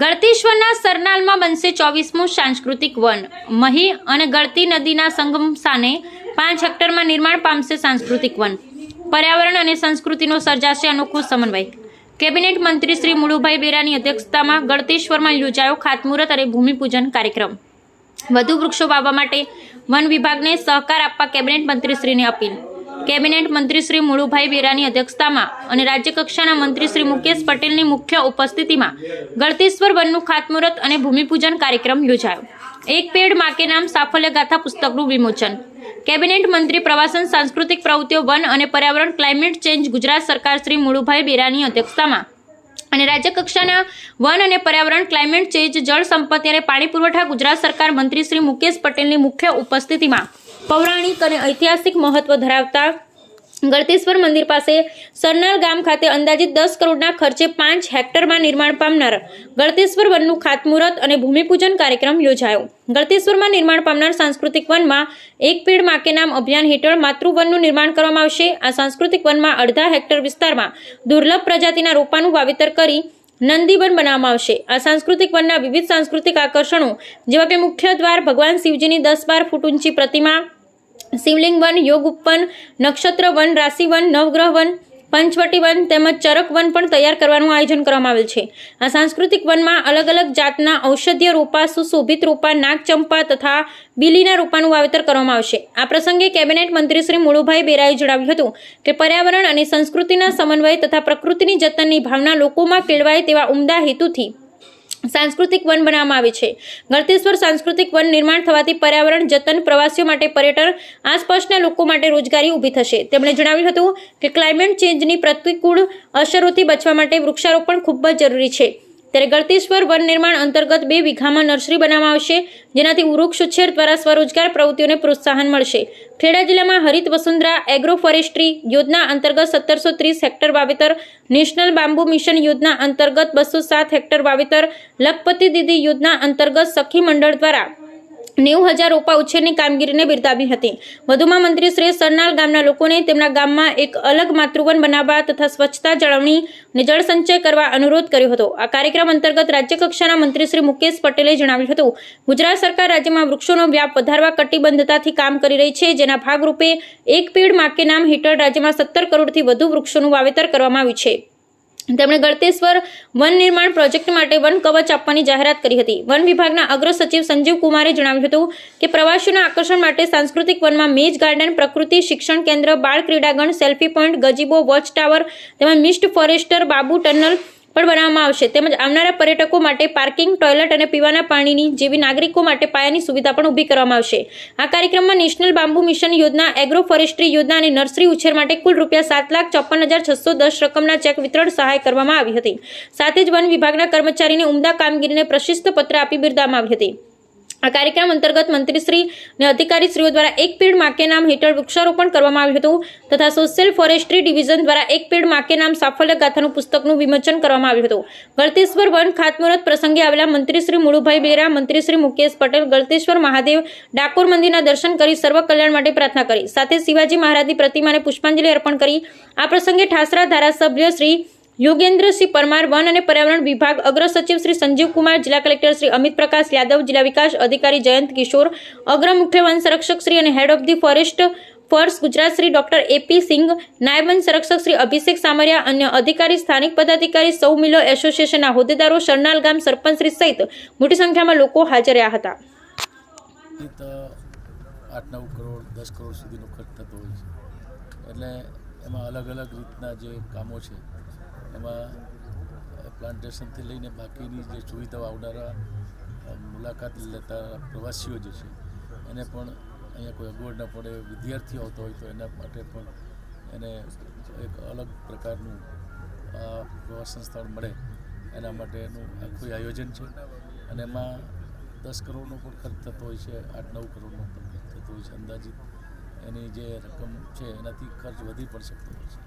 ગળતેશ્વરના સરનાલમાં બનશે ચોવીસમું સાંસ્કૃતિક વન. મહી અને ગળતી નદીના સંગમ સ્થાને પાંચ હેક્ટરમાં નિર્માણ પામશે સાંસ્કૃતિક વન. પર્યાવરણ અને સંસ્કૃતિનો સર્જાશે અનોખો સમન્વય. કેબિનેટ મંત્રી શ્રી મુળુભાઈ બેરાની અધ્યક્ષતામાં ગળતેશ્વરમાં યોજાયો ખાતમુહૂર્ત અને ભૂમિપૂજન કાર્યક્રમ. વધુ વૃક્ષો વાવવા માટે વન વિભાગને સહકાર આપવા કેબિનેટ મંત્રીશ્રીને અપીલ. કેબિનેટ મંત્રી શ્રી મુળુભાઈ બેરાની અધ્યક્ષતામાં અને રાજ્યકક્ષાના મંત્રી શ્રી મુકેશ પટેલની મુખ્ય ઉપસ્થિતિમાં ગળતેશ્વર વનનું ખાતમુહૂર્ત અને ભૂમિપૂજન કાર્યક્રમ યોજાયો. એક પેડ માકે નામ સાફલ્ય ગાથા પુસ્તકનું વિમોચન. કેબિનેટ મંત્રી પ્રવાસન, સાંસ્કૃતિક પ્રવૃત્તિઓ, વન અને પર્યાવરણ, ક્લાઇમેટ ચેન્જ ગુજરાત સરકાર શ્રી મુળુભાઈ બેરાની અધ્યક્ષતામાં અને રાજ્ય કક્ષાના વન અને પર્યાવરણ, ક્લાઇમેટ ચેન્જ, જળ સંપત્તિ અને પાણી પુરવઠા ગુજરાત સરકાર મંત્રી શ્રી મુકેશ પટેલની મુખ્ય ઉપસ્થિતિમાં પૌરાણિક અને ઐતિહાસિક મહત્વ ધરાવતા ગળતેશ્વર મંદિર પાસે સરનાલ ગામ ખાતે અંદાજિત દસ કરોડના ખર્ચે પાંચ હેક્ટરમાં નિર્માણ પામનાર ગળતેશ્વર વનનું ખાતમુહૂર્ત અને ભૂમિપૂજન કાર્યક્રમ યોજાયો. ગળતેશ્વરમાં નિર્માણ પામનાર સાંસ્કૃતિક વનમાં એક પેડ માકે નામ અભિયાન હેઠળ માતૃવનનું નિર્માણ કરવામાં આવશે. આ સાંસ્કૃતિક વનમાં અડધા હેક્ટર વિસ્તારમાં દુર્લભ પ્રજાતિના રોપાનું વાવેતર કરી નંદીવન બનાવવામાં આવશે. આ સાંસ્કૃતિક વનના વિવિધ સાંસ્કૃતિક આકર્ષણો, જેવા કે મુખ્ય દ્વાર ભગવાન શિવજીની દસ બાર ફૂટ ઊંચી પ્રતિમા, શિવલિંગ વન, યોગ ઉપવન, નક્ષત્ર વન, રાશિ વન, નવગ્રહ વન પંચવટી વન તેમજ ચરક વન પણ તૈયાર કરવાનું આયોજન કરવામાં આવેલ છે. આ સાંસ્કૃતિક વનમાં અલગ અલગ જાતના ઔષધીય રોપા, સુશોભિત રોપા, નાગચંપા તથા બીલીના રોપાનું વાવેતર કરવામાં આવશે. આ પ્રસંગે કેબિનેટ મંત્રી શ્રી મુળુભાઈ બેરાએ જણાવ્યું હતું કે પર્યાવરણ અને સંસ્કૃતિના સમન્વય તથા પ્રકૃતિની જતનની ભાવના લોકોમાં કેળવાય તેવા ઉમદા હેતુથી સાંસ્કૃતિક વન બનાવવામાં આવે છે. ગળતેશ્વર સાંસ્કૃતિક વન નિર્માણ થવાથી પર્યાવરણ, જતન, પ્રવાસીઓ માટે પર્યટન, આસપાસના લોકો માટે રોજગારી ઊભી થશે. તેમણે જણાવ્યું હતું કે ક્લાઇમેટ ચેન્જની પ્રતિકૂળ અસરોથી બચવા માટે વૃક્ષારોપણ ખૂબ જ જરૂરી છે. ત્યારે ગળતેશ્વર વન નિર્માણ અંતર્ગત બે વીઘામાં નર્સરી બનાવવામાં આવશે, જેનાથી વૃક્ષ ઉછેર દ્વારા સ્વરોજગાર પ્રવૃત્તિઓને પ્રોત્સાહન મળશે. ખેડા જિલ્લામાં હરિત વસુંધરા એગ્રો ફોરેસ્ટ્રી યોજના અંતર્ગત સત્તરસો ત્રીસ હેક્ટર વાવેતર, નેશનલ બાંબુ મિશન યોજના અંતર્ગત બસો સાત હેક્ટર વાવેતર, લખપતિ દીદી યોજના અંતર્ગત સખી મંડળ દ્વારા નેવું હજાર રોપા ઉછેરની કામગીરીને બિરદાવી હતી. વધુમાં મંત્રીશ્રીએ સરનાલ ગામના લોકોને તેમના ગામમાં એક અલગ માતૃવન બનાવવા તથા સ્વચ્છતા જાળવણી અને સંચય કરવા અનુરોધ કર્યો હતો. આ કાર્યક્રમ અંતર્ગત રાજ્યકક્ષાના મંત્રી શ્રી મુકેશ પટેલે જણાવ્યું હતું. ગુજરાત સરકાર રાજ્યમાં વૃક્ષોનો વ્યાપ વધારવા કટિબદ્ધતાથી કામ કરી રહી છે. જેના ભાગરૂપે એક પેડ માકે નામ હેઠળ રાજ્યમાં સત્તર કરોડથી વધુ વૃક્ષોનું વાવેતર કરવામાં આવ્યું છે. તેમણે ગળતેશ્વર વન નિર્માણ પ્રોજેક્ટ માટે વન કવચ આપવાની જાહેરાત કરી હતી. વન વિભાગના અગ્ર સચિવ સંજીવ કુમારે જણાવ્યું હતું કે પ્રવાસીઓના આકર્ષણ માટે સાંસ્કૃતિક વનમાં મેજ ગાર્ડન, પ્રકૃતિ શિક્ષણ કેન્દ્ર, બાળ ક્રીડાગણ, selfie point, gazebo, watch tower, તેમજ મિસ્ટ ફોરેસ્ટર, બાબુ ટનલ પણ બનાવવામાં આવશે. તેમજ આવનારા પર્યટકો માટે પાર્કિંગ, ટોયલેટ અને પીવાના પાણીની જેવી નાગરિકો માટે પાયાની સુવિધા પણ ઊભી કરવામાં આવશે. આ કાર્યક્રમમાં નેશનલ બાંબુ મિશન યોજના, એગ્રો ફોરેસ્ટ્રી યોજના અને નર્સરી ઉછેર માટે કુલ રૂપિયા સાત લાખ ચોપન હજાર છસો દસ રકમના ચેક વિતરણ સહાય કરવામાં આવી હતી. સાથે જ વન વિભાગના કર્મચારીને ઉમદા કામગીરીને પ્રશસ્ત પત્ર આપી બિરદાવવામાં આવી હતી. આ કાર્યક્રમ અંતર્ગત મંત્રીશ્રી અને અધિકારીશ્રીઓ દ્વારા એક પેડ માકે નામ હેઠળ વૃક્ષારોપણ કરવામાં આવ્યું હતું તથા સોશિયલ ફોરેસ્ટ્રી ડિવિઝન દ્વારા એક પેડ માકે નામ સાફલ્ય ગાથાનું પુસ્તકનું વિમોચન કરવામાં આવ્યું હતું. ગળતેશ્વર વન ખાતમુહૂર્ત પ્રસંગે આવેલા મંત્રીશ્રી મુળુભાઈ બેરા, મંત્રીશ્રી મુકેશ પટેલ, ગળતેશ્વર મહાદેવ ડાકોર મંદિરના દર્શન કરી સર્વ કલ્યાણ માટે પ્રાર્થના કરી. સાથે શિવાજી મહારાજની પ્રતિમાને પુષ્પાંજલિ અર્પણ કરી. આ પ્રસંગે ઠાસરા ધારાસભ્ય શ્રી યોગેન્દ્રસિંહ પરમાર વન અને પર્યાવરણ વિભાગ અગ્ર સચિવ શ્રી સંજીવ કુમાર, જિલ્લા કલેક્ટર શ્રી અમિત પ્રકાશ યાદવ, જિલ્લા વિકાસ અધિકારી જયંત કિશોર, અગ્ર મુખ્ય વન સંરક્ષક શ્રી અને head of the forest first Gujarat Shri doctor AP Singh, નાયબ વન સંરક્ષક શ્રી અભિષેક સામરિયા અન્ય અધિકારી, સ્થાનિક પદાધિકારી સૌ મિલો એસોસિએશનના હોદ્દેદારો સરનાલ ગામ સરપંચ શ્રી સહિત મોટી સંખ્યામાં લોકો હાજર રહ્યા હતા. એમાં અલગ અલગ રીતના જે કામો છે એમાં પ્લાન્ટેશનથી લઈને બાકીની જે સુવિધાઓ આવનારા મુલાકાત લેતા પ્રવાસીઓ જે છે, એને પણ અહીંયા કોઈ અગવડ ન પડે, વિદ્યાર્થીઓ આવતા હોય તો એના માટે પણ એને એક અલગ પ્રકારનું આ પ્રવાસન સ્થળ મળે. એના માટેનું આખું આયોજન છે. અને એમાં દસ કરોડનો પણ ખર્ચ થતો હોય છે, આઠ નવ કરોડનો પણ ખર્ચ થતો હોય છે. અંદાજિત એની જે રકમ છે, એનાથી ખર્ચ વધી પણ શકતો હોય છે.